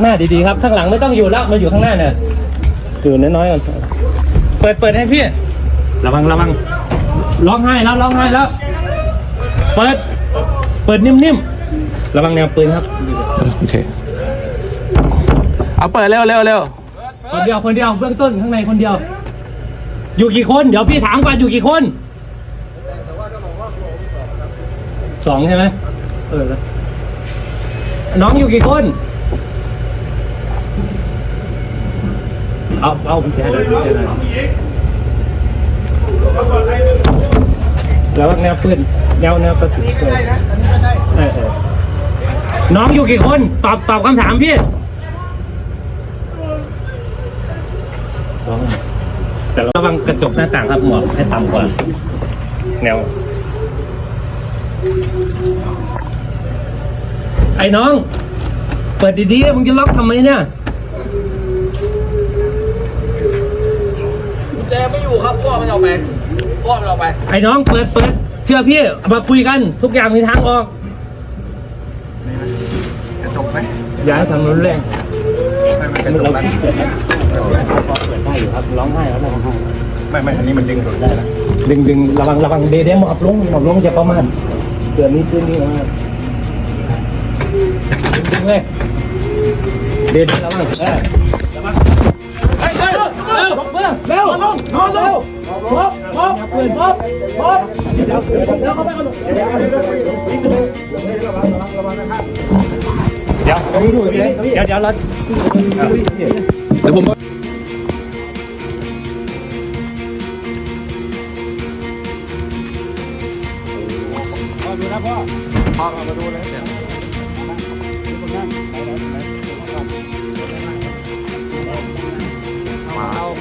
างหน้าดีๆครับข้างหลังไม่ต้องอยู่แล้วมาอยู่ข้างหน้าเนี่ยอยู่น้อยๆก่อนเปิดเปิดให้พี่ระวังระวังร้องไห้แล้วร้องไห้แล้ว เปิด เปิดนิ่มๆระวังแนวปืนครับโอเคเอาเปิดเร็วเร็วเร็วคนเดียวคนเดียวเบื้องต้นข้างในคนเดียว อยู่กี่คน เดี๋ยวพี่ถามก่อนอยู่กี่คนสองใช่ไหมเออแล้วน้องอยู่กี่คน เอาเอากุญแจเลยกุญแจเลยแล้วแนวปืนแนวแนวกระสุนปืนเออเออน้องอยู่กี่คนตอบตอบคำถามพี่ร้องแต่ระวังกระจกหน้าต่างครับหมวกให้ต่ำกว่า แนว ไอ้น้อง เปิดดีๆมึงจะล็อกทำไมเนี่ย กุญแจไม่อยู่ครับพ่อมันเอาไปพ่อมันเอาไป ไอ้น้องเปิดเปิดเชื่อพี่เอามาคุยกันทุกอย่างมีทางออกกระจกไหมอย่าให้ทำรุนแรงไม่ไม่กระจกเรานะเปิดได้เปิดได้อยู่ครับร้องไห้แล้วร้องไห้ไม่ไม่อันนี้มันดึงหลุดได้นะดึงดึงระวังระวังเดเดหมอบลงหมอบลงจะประมาทเกิดนี้ขึ้นนี่มาดึงดึงเลยเดเดระวังเออระวังเฮ้ยเร็วเร็วเร็วเร็วลงนอนเร็วพบพบพบพบพบเดี๋ยวเดี๋ยวเดี๋ยวเข้าไปก่อนเดี๋ยวเดี๋ยวเดี๋ยวระวังระวังระวังนะครับเดี๋ยวเดี๋ยวเดี๋ยวเดี๋ยวเราเดี๋ยวผมเรา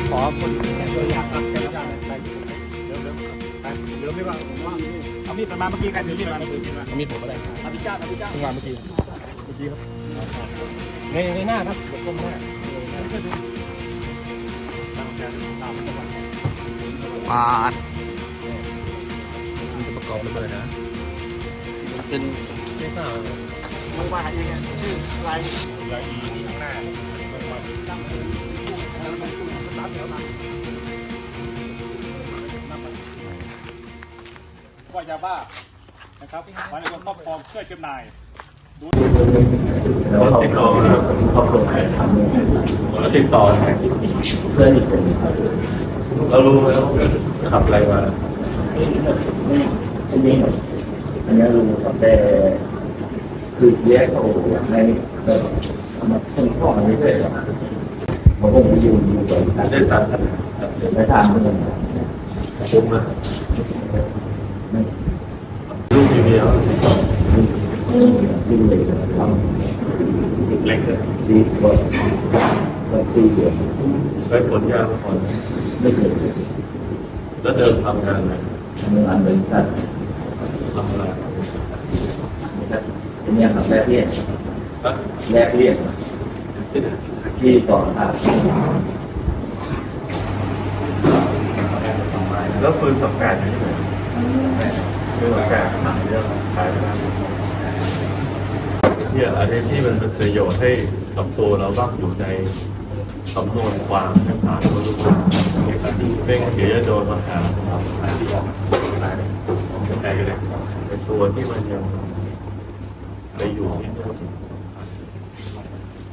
ขอคนตัวอย่างครับตัวอย่างไปเดี๋ยวเดี๋ยวไปเดี๋ยวไม่ว่าผมว่าเอามีดมาเมื่อกี้ใครถือมีดมาถือมีดมามีดผมก็ได้อภิชาติอภิชาติทำงานเมื่อกี้ครับในในหน้าครับเดี๋ยวก้มหน้าปาดมันจะประกอบระเบิดนะเป็นไม่ทราบมันมาเองไงชื่อลาย ว่ายาบ้านะครับไว้ในความครอบครองเพื่อจำหน่ายแล้วติดต่อครอบครัวไหนทำแล้วติดต่อไหนเพื่อนอีกคนเรารู้ไหมว่าขับอะไรมาไม่อันนี้อันนี้รู้แต่คือแยกเขาให้แบบมาคนพ่อไม่ใช่หรอมันคงไปยู่อยู่กับได้ตัดไม่ทานเหมือนกันผมนะลูกอยู่เดียวลูกเล็กทำเล็กสี่คนก็สี่เดือนไปผลงานมาก่อนไม่เคยแล้วเดิมทำงานอะไรทำงานบริษัททำอะไรเป็นเนี่ยครับแรกเรียนแรกเรียนที่ต่อครับแล้วปืนสังกัดอยู่ที่ไหนปืนสังกัดขายเรื่องขายไปแล้ว เนี่อันนี้ที่มันเป็นประโยชน์ให้กับตัวเราบ้างอยู่ในสำนวนความให้ศาลเขาดูว่าเป็นเสียโดนมาหาครับหาที่ออกหาใจกันเลยในตัวที่มันยังไปอยู่ที่นู่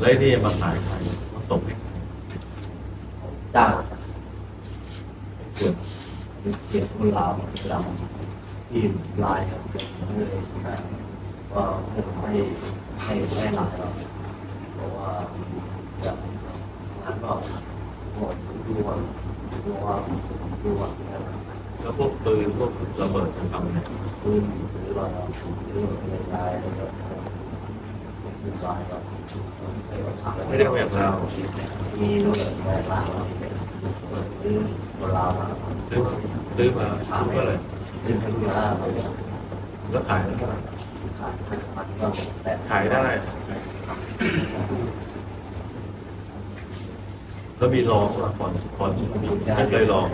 แล้วนี่มาขายใครมาส่งให้จ้างส่วนเสียงคนลาวเราที่ลายครับเลย ว่าผมให้ให้ให้หลายเราเพราะว่าจะงานก็หมดดูว่าดูว่าดูว่าแล้วพวกปืนพวกระเบิดจะทำไงปืนหรือว่าหรือในลายแล้วก็เป็นสายครับไม่ได้แบบเรามีเรื่องแบบลาหรือคนลาวครับซื้อซื้อมาซื้อเมื่อไหร่ซึ่งเป็นเวลาเราแล้วขายแล้ว ขายมันก็แต่ขายได้ แล้วมีลองมาก่อนก่อนไม่เคยลอง